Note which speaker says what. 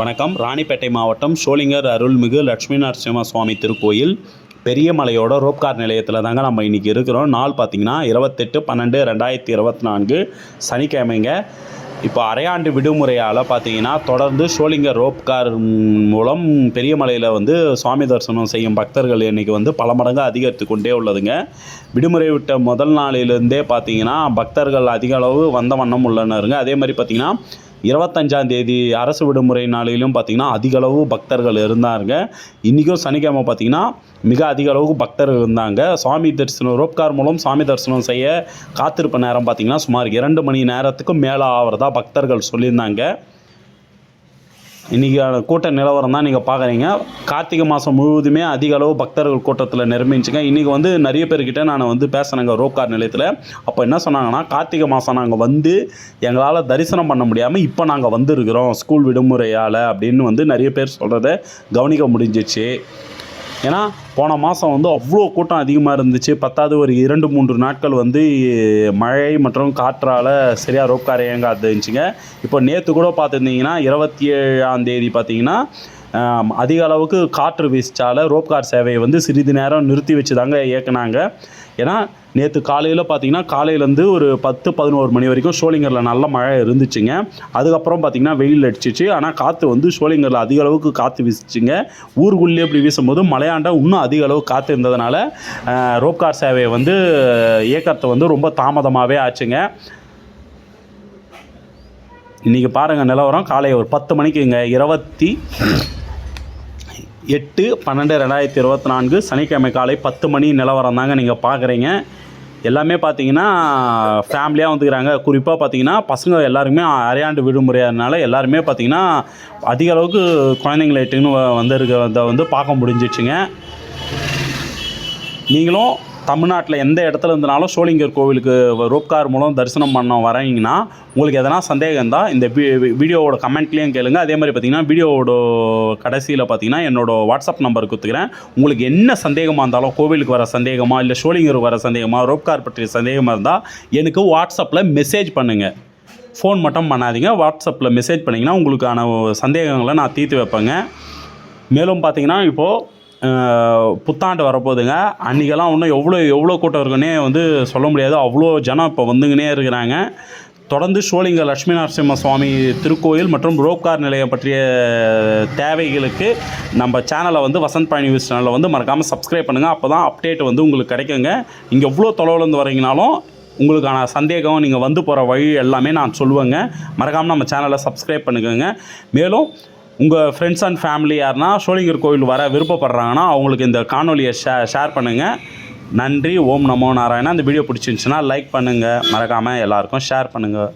Speaker 1: வணக்கம். ராணிப்பேட்டை மாவட்டம் சோளிங்கர் அருள்மிகு லட்சுமி நரசிம்ம சுவாமி திருக்கோயில் பெரியமலையோட ரோப்கார் நிலையத்தில் தாங்க நம்ம இன்றைக்கி இருக்கிறோம். நாள் பார்த்தீங்கன்னா இருபத்தெட்டு பன்னெண்டு ரெண்டாயிரத்தி இருபத்தி நான்கு சனிக்கிழமைங்க. இப்போ அரையாண்டு விடுமுறையால் பார்த்தீங்கன்னா தொடர்ந்து சோளிங்கர் ரோப்கார் மூலம் பெரியமலையில் வந்து சுவாமி தரிசனம் செய்யும் பக்தர்கள் இன்றைக்கி வந்து பல மடங்கு அதிகரித்து கொண்டே உள்ளதுங்க. விடுமுறை விட்ட முதல் நாளிலிருந்தே பார்த்தீங்கன்னா பக்தர்கள் அதிக அளவு வந்த வண்ணம் உள்ளனருங்க. அதே மாதிரி பார்த்தீங்கன்னா இருபத்தஞ்சாம் தேதி அரசு விடுமுறை நாளிலும் பார்த்திங்கன்னா அதிகளவு பக்தர்கள் இருந்தாங்க இன்றைக்கும் சனிக்கிழமை பார்த்திங்கன்னா மிக அதிக அளவுக்கு பக்தர்கள் இருந்தாங்க. சுவாமி தரிசனம் ரோப்கார் மூலம் சாமி தரிசனம் செய்ய காத்திருப்பு நேரம் பார்த்திங்கன்னா சுமார் இரண்டு மணி நேரத்துக்கும் மேலே ஆகிறதா பக்தர்கள் சொல்லியிருந்தாங்க. இன்றைக்கான கூட்ட நிலவரம் தான் நீங்கள் பார்க்குறீங்க கார்த்திகை மாதம் முழுவதுமே அதிக அளவு பக்தர்கள் கூட்டத்தில் நிரம்பிச்சுங்க. இன்றைக்கி வந்து நிறைய பேர்கிட்ட நான் வந்து பேசினேங்க ரோப்கார் நிலையத்தில். அப்போ என்ன சொன்னாங்கன்னா கார்த்திகை மாதம் நாங்கள் வந்து எங்களால் தரிசனம் பண்ண முடியாமல் இப்போ நாங்கள் வந்திருக்கிறோம் ஸ்கூல் விடுமுறையால் அப்படின்னு வந்து நிறைய பேர் சொல்கிறத கவனிக்க முடிஞ்சிச்சு. ஏன்னா போன மாதம் வந்து அவ்வளோ கூட்டம் அதிகமாக இருந்துச்சு. பத்தாவது ஒரு இரண்டு மூன்று நாட்கள் வந்து மழை மற்றும் காற்றால் சரியாக ரோப்கார் இயங்காது இருந்துச்சுங்க இப்போ நேற்று கூட பார்த்துருந்தீங்கன்னா இருபத்தி ஏழாம் தேதி பார்த்தீங்கன்னா அதிக அளவுக்கு காற்று வீசிச்சால ரோப்கார் சேவையை வந்து சிறிது நேரம் நிறுத்தி வச்சு தாங்க இயக்குனாங்க. ஏன்னா நேற்று காலையில் பார்த்தீங்கன்னா காலையிலேருந்து ஒரு பத்து பதினோரு மணி வரைக்கும் ஷோலிங்கரில் நல்ல மழை இருந்துச்சுங்க. அதுக்கப்புறம் பார்த்தீங்கன்னா வெயில் அடிச்சிச்சு. ஆனால் காற்று வந்து ஷோலிங்கரில் அதிக அளவுக்கு காற்று வீசிச்சுங்க. ஊருக்குள்ளே இப்படி வீசும்போது மலையாண்ட இன்னும் அதிக அளவு காற்று இருந்ததுனால ரோப்கார் சேவையை வந்து இயக்கத்தை வந்து ரொம்ப தாமதமாகவே ஆச்சுங்க. இன்றைக்கி பாருங்கள் நிலவரம். காலை ஒரு பத்து மணிக்குங்க. இருபத்தி எட்டு பன்னெண்டு ரெண்டாயிரத்தி இருபத்தி நான்கு சனிக்கிழமை காலை பத்து மணி நிலவரம் தாங்க நீங்கள் பார்க்குறீங்க எல்லாமே பார்த்தீங்கன்னா ஃபேமிலியாக வந்துக்கிறாங்க. குறிப்பாக பார்த்தீங்கன்னா பசங்க எல்லாருமே அரையாண்டு விடுமுறையாதனால எல்லாருமே பார்த்தீங்கன்னா அதிக அளவுக்கு குழந்தைங்களை எட்டுன்னு வ- வந்திருக்கிறத வந்து பார்க்க முடிஞ்சிச்சுங்க. நீங்களும் தமிழ்நாட்டில் எந்த இடத்துல இருந்தனாலும் சோளிங்கர் கோவிலுக்கு ரோப்கார் மூலம் தரிசனம் பண்ண வரீங்கன்னா உங்களுக்கு எதனா சந்தேகம் இருந்தால் இந்த வீடியோவோட கமெண்ட்லேயும் கேளுங்க. அதே மாதிரி பார்த்தீங்கன்னா வீடியோவோட கடைசியில் பார்த்தீங்கன்னா என்னோட வாட்ஸ்அப் நம்பர் கொடுத்துக்கிறேன் உங்களுக்கு என்ன சந்தேகமாக இருந்தாலும் கோவிலுக்கு வர சந்தேகமாக இல்லை சோளிங்கருக்கு வர சந்தேகமாக ரோப்கார் பற்றிய சந்தேகமாக இருந்தால் எனக்கு வாட்ஸ்அப்பில் மெசேஜ் பண்ணுங்கள் ஃபோன் மட்டும் பண்ணாதீங்க. வாட்ஸ்அப்பில் மெசேஜ் பண்ணிங்கன்னா உங்களுக்கான சந்தேகங்களை நான் தீர்த்து வைப்பேங்க. மேலும் பார்த்தீங்கன்னா இப்போது புத்தாண்டு வரப்போகுதுங்க. அன்றைக்கெல்லாம் இன்னும் எவ்வளோ எவ்வளோ கூட்டம் இருக்குன்னே வந்து சொல்ல முடியாது. அவ்வளோ ஜனம் இப்போ வந்துங்கன்னே இருக்கிறாங்க. தொடர்ந்து சோழிங்க லட்சுமி நரசிம்ம சுவாமி திருக்கோயில் மற்றும் ரோப்கார் நிலையம் பற்றிய தேவைகளுக்கு நம்ம சேனலை வந்து வசந்த் பழனி நியூஸ் சேனலை வந்து மறக்காமல் சப்ஸ்கிரைப் பண்ணுங்கள் அப்போ தான் அப்டேட் வந்து உங்களுக்கு கிடைக்குங்க. இங்கே எவ்வளோ தொலைவுலேருந்து வரீங்கனாலும் உங்களுக்கான சந்தேகம் நீங்கள் வந்து போகிற வழி எல்லாமே நான் சொல்லுவேங்க. மறக்காமல் நம்ம சேனலை சப்ஸ்கிரைப் பண்ணிக்கோங்க. மேலும் உங்கள் ஃப்ரெண்ட்ஸ் அண்ட் ஃபேமிலி யாருன்னா சோழிங்கர் கோவில் வர விருப்பப்படுறாங்கன்னா அவங்களுக்கு இந்த காணொலியை ஷே ஷேர் பண்ணுங்கள் நன்றி ஓம் நமோ நாராயணா. இந்த வீடியோ பிடிச்சிருந்துச்சுன்னா லைக் பண்ணுங்கள் மறக்காமல் எல்லாருக்கும் ஷேர் பண்ணுங்கள்